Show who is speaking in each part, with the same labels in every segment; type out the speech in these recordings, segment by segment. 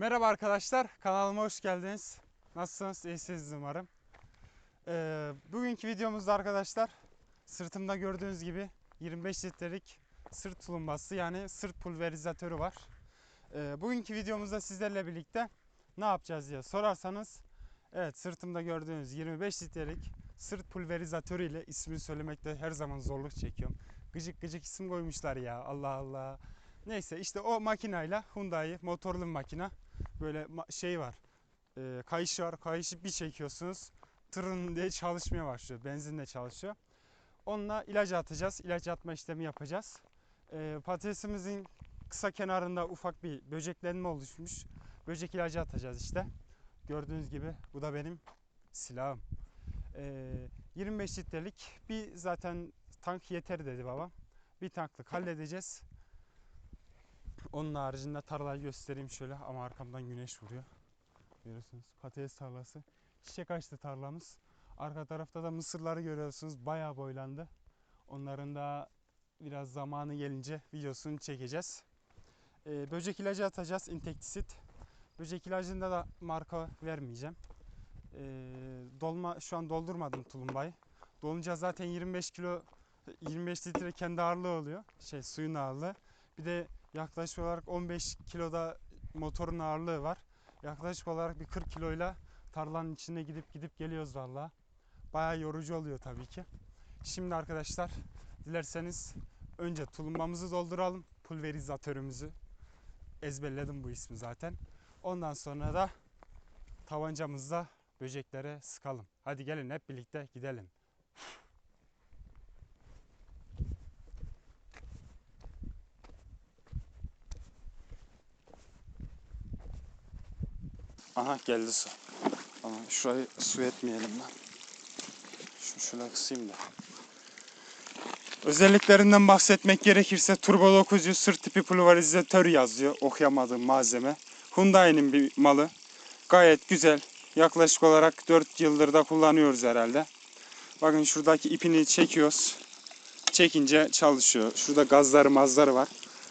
Speaker 1: Merhaba arkadaşlar, kanalıma hoş geldiniz. Nasılsınız? İyisiniz umarım. Ee, bugünkü videomuzda arkadaşlar sırtımda gördüğünüz gibi 25 litrelik sırt tulumbası yani sırt pulverizatörü var. Ee, bugünkü videomuzda sizlerle birlikte ne yapacağız diye sorarsanız evet sırtımda gördüğünüz 25 litrelik sırt pulverizatörü ile ismini söylemekte her zaman zorluk çekiyorum. Gıcık gıcık isim koymuşlar ya Allah Allah. Neyse işte o makinayla Hyundai motorlu makina böyle şey var. E, kayışı var. Kayışı bir çekiyorsunuz. Tırın diye çalışmaya başlıyor. Benzinle çalışıyor. Onunla ilacı atacağız. İlaç atma işlemi yapacağız. E, patatesimizin kısa kenarında ufak bir böceklenme oluşmuş. Böcek ilacı atacağız işte. Gördüğünüz gibi bu da benim silahım. E, 25 litrelik bir zaten tank yeter dedi babam. Bir tanklık halledeceğiz. Onun haricinde tarlayı göstereyim şöyle ama arkamdan güneş vuruyor. Görüyorsunuz patates tarlası. Çiçek açtı tarlamız. Arka tarafta da mısırları görüyorsunuz bayağı boylandı. Onların da biraz zamanı gelince videosunu çekeceğiz. Ee, böcek ilacı atacağız intektisit. Böcek ilacında da marka vermeyeceğim. Ee, dolma şu an doldurmadım tulumbayı. Dolunca zaten 25 kilo 25 litre kendi ağırlığı oluyor. Şey suyun ağırlığı. Bir de yaklaşık olarak 15 kiloda motorun ağırlığı var. Yaklaşık olarak bir 40 kiloyla tarlanın içine gidip gidip geliyoruz valla. Bayağı yorucu oluyor tabii ki. Şimdi arkadaşlar dilerseniz önce tulumbamızı dolduralım. Pulverizatörümüzü. Ezberledim bu ismi zaten. Ondan sonra da tabancamızla böceklere sıkalım. Hadi gelin hep birlikte gidelim. Aha geldi su. Ama şurayı su etmeyelim lan. Şu şuna kısayım da. Özelliklerinden bahsetmek gerekirse Turbo 900 sırt tipi pulverizatör yazıyor. Okuyamadığım malzeme. Hyundai'nin bir malı. Gayet güzel. Yaklaşık olarak 4 yıldır da kullanıyoruz herhalde. Bakın şuradaki ipini çekiyoruz. Çekince çalışıyor. Şurada gazları mazları var.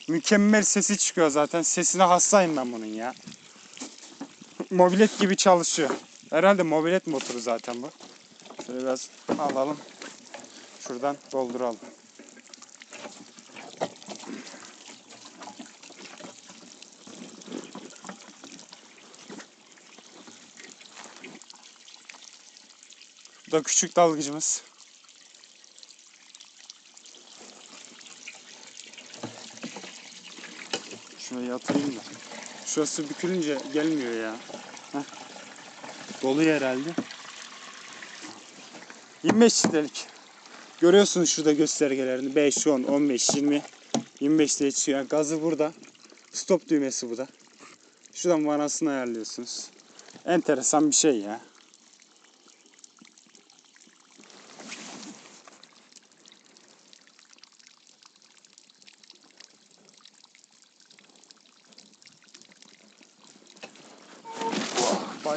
Speaker 1: Mükemmel sesi çıkıyor zaten. Sesine hastayım ben bunun ya mobilet gibi çalışıyor. Herhalde mobilet motoru zaten bu. Şöyle biraz alalım. Şuradan dolduralım. Bu da küçük dalgıcımız. Şuraya yatırayım da. Şurası bükülünce gelmiyor ya. Heh. Doluyor herhalde. 25 litrelik. Görüyorsunuz şurada göstergelerini. 5, 10, 15, 20, 25 diye çıkıyor. Gazı burada. Stop düğmesi bu da. Şuradan vanasını ayarlıyorsunuz. Enteresan bir şey ya.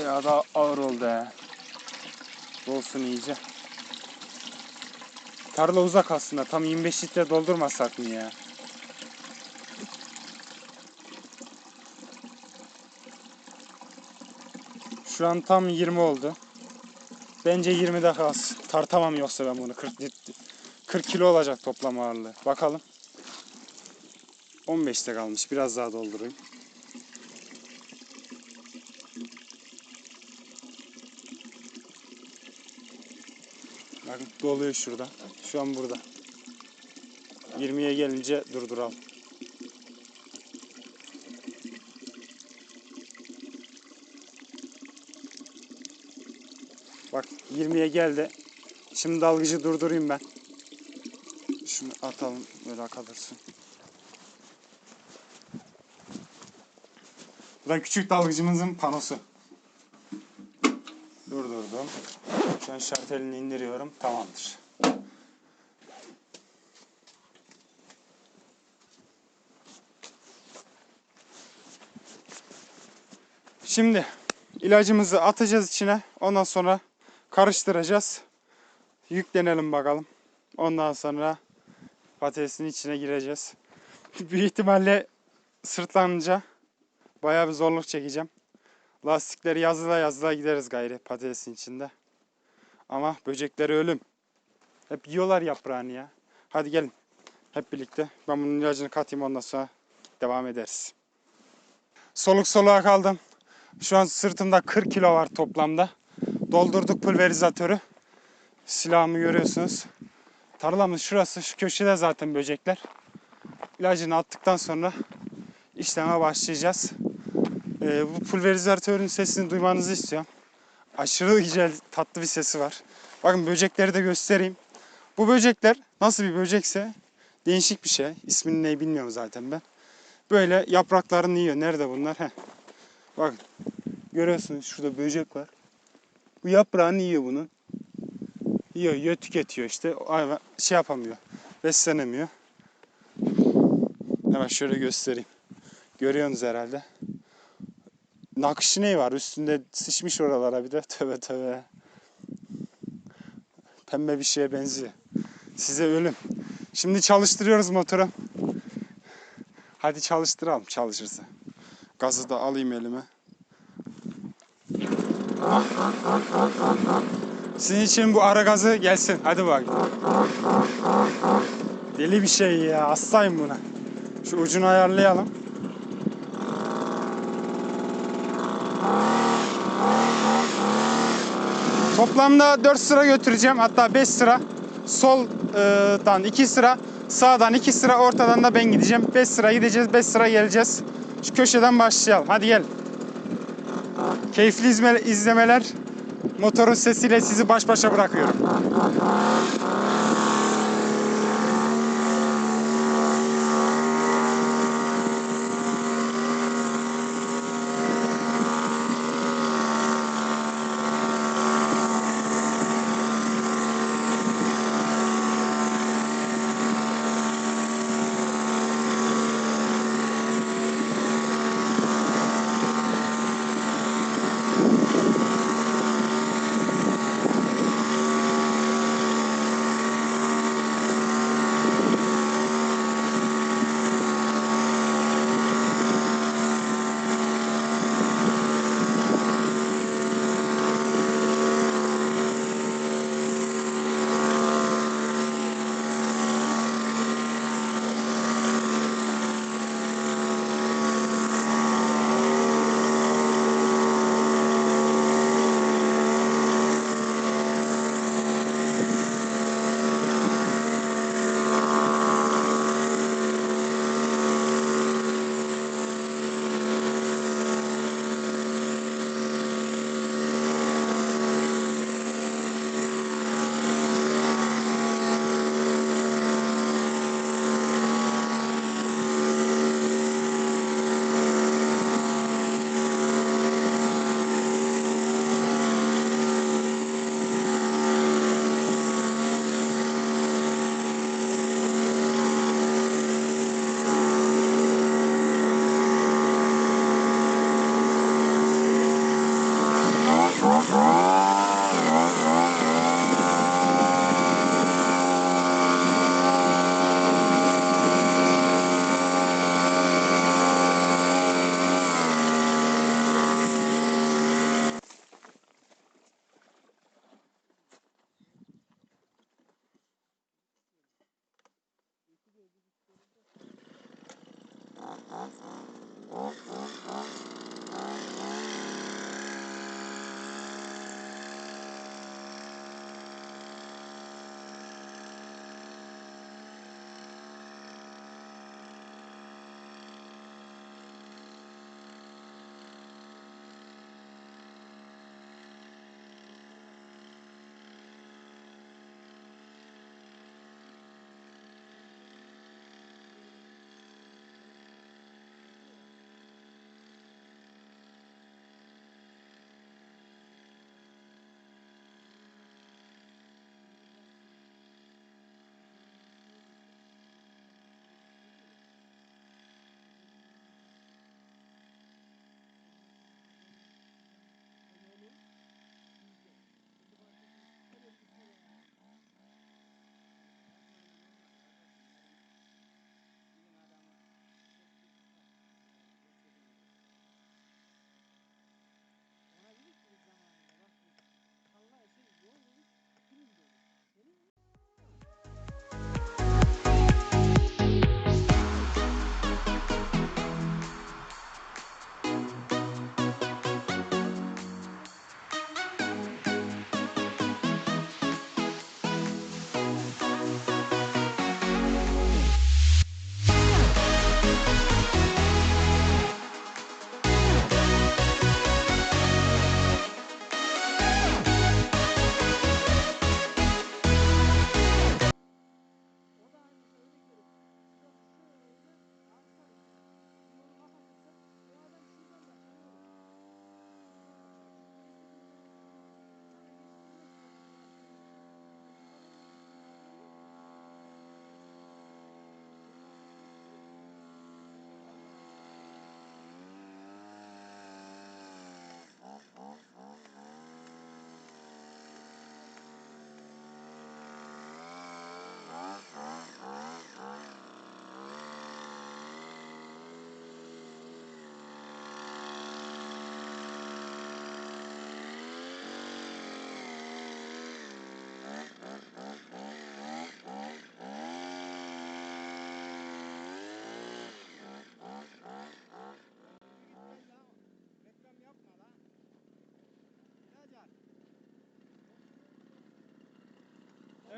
Speaker 1: Bayağı da ağır oldu he. Dolsun iyice. Tarla uzak aslında. Tam 25 litre doldurmasak mı ya? Şu an tam 20 oldu. Bence 20 daha az. Tartamam yoksa ben bunu. 40, lit- 40 kilo olacak toplam ağırlığı. Bakalım. 15'te kalmış. Biraz daha doldurayım. Bakın doluyor şurada. Şu an burada. 20'ye gelince durduralım. Bak 20'ye geldi. Şimdi dalgıcı durdurayım ben. Şunu atalım böyle kalırsın. Bu küçük dalgıcımızın panosu. Durdurdum. Şu an şartelini indiriyorum. Tamamdır. Şimdi ilacımızı atacağız içine. Ondan sonra karıştıracağız. Yüklenelim bakalım. Ondan sonra patatesin içine gireceğiz. Büyük ihtimalle sırtlanınca Bayağı bir zorluk çekeceğim. Lastikleri yazıla yazıla gideriz gayri patatesin içinde. Ama böcekleri ölüm. Hep yiyorlar yaprağını ya. Hadi gelin. Hep birlikte. Ben bunun ilacını katayım ondan sonra devam ederiz. Soluk soluğa kaldım. Şu an sırtımda 40 kilo var toplamda. Doldurduk pulverizatörü. Silahımı görüyorsunuz. Tarlamız şurası. Şu köşede zaten böcekler. İlacını attıktan sonra işleme başlayacağız. Ee, bu pulverizatörün sesini duymanızı istiyorum. Aşırı güzel, tatlı bir sesi var. Bakın böcekleri de göstereyim. Bu böcekler nasıl bir böcekse değişik bir şey. İsmini ne bilmiyorum zaten ben. Böyle yapraklarını yiyor. Nerede bunlar? Heh. Bakın. Görüyorsunuz şurada böcek var. Bu yaprağını yiyor bunun. Yiyor, yiyor, tüketiyor işte. Hayvan şey yapamıyor. Beslenemiyor. Hemen şöyle göstereyim. Görüyorsunuz herhalde. Nakışı ne var? Üstünde sıçmış oralara bir de. Tövbe tövbe. Pembe bir şeye benziyor. Size ölüm. Şimdi çalıştırıyoruz motoru. Hadi çalıştıralım çalışırsa. Gazı da alayım elime. Sizin için bu ara gazı gelsin. Hadi bak. Deli bir şey ya. Hastayım buna. Şu ucunu ayarlayalım. Toplamda 4 sıra götüreceğim. Hatta 5 sıra. Soldan 2 sıra. Sağdan 2 sıra. Ortadan da ben gideceğim. 5 sıra gideceğiz. 5 sıra geleceğiz. Şu köşeden başlayalım. Hadi gel. Keyifli izlemeler. Motorun sesiyle sizi baş başa bırakıyorum.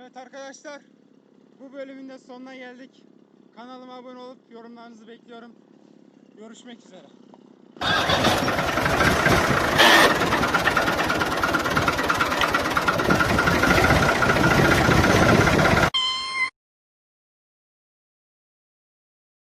Speaker 1: Evet arkadaşlar bu bölümün de sonuna geldik. Kanalıma abone olup yorumlarınızı bekliyorum. Görüşmek üzere.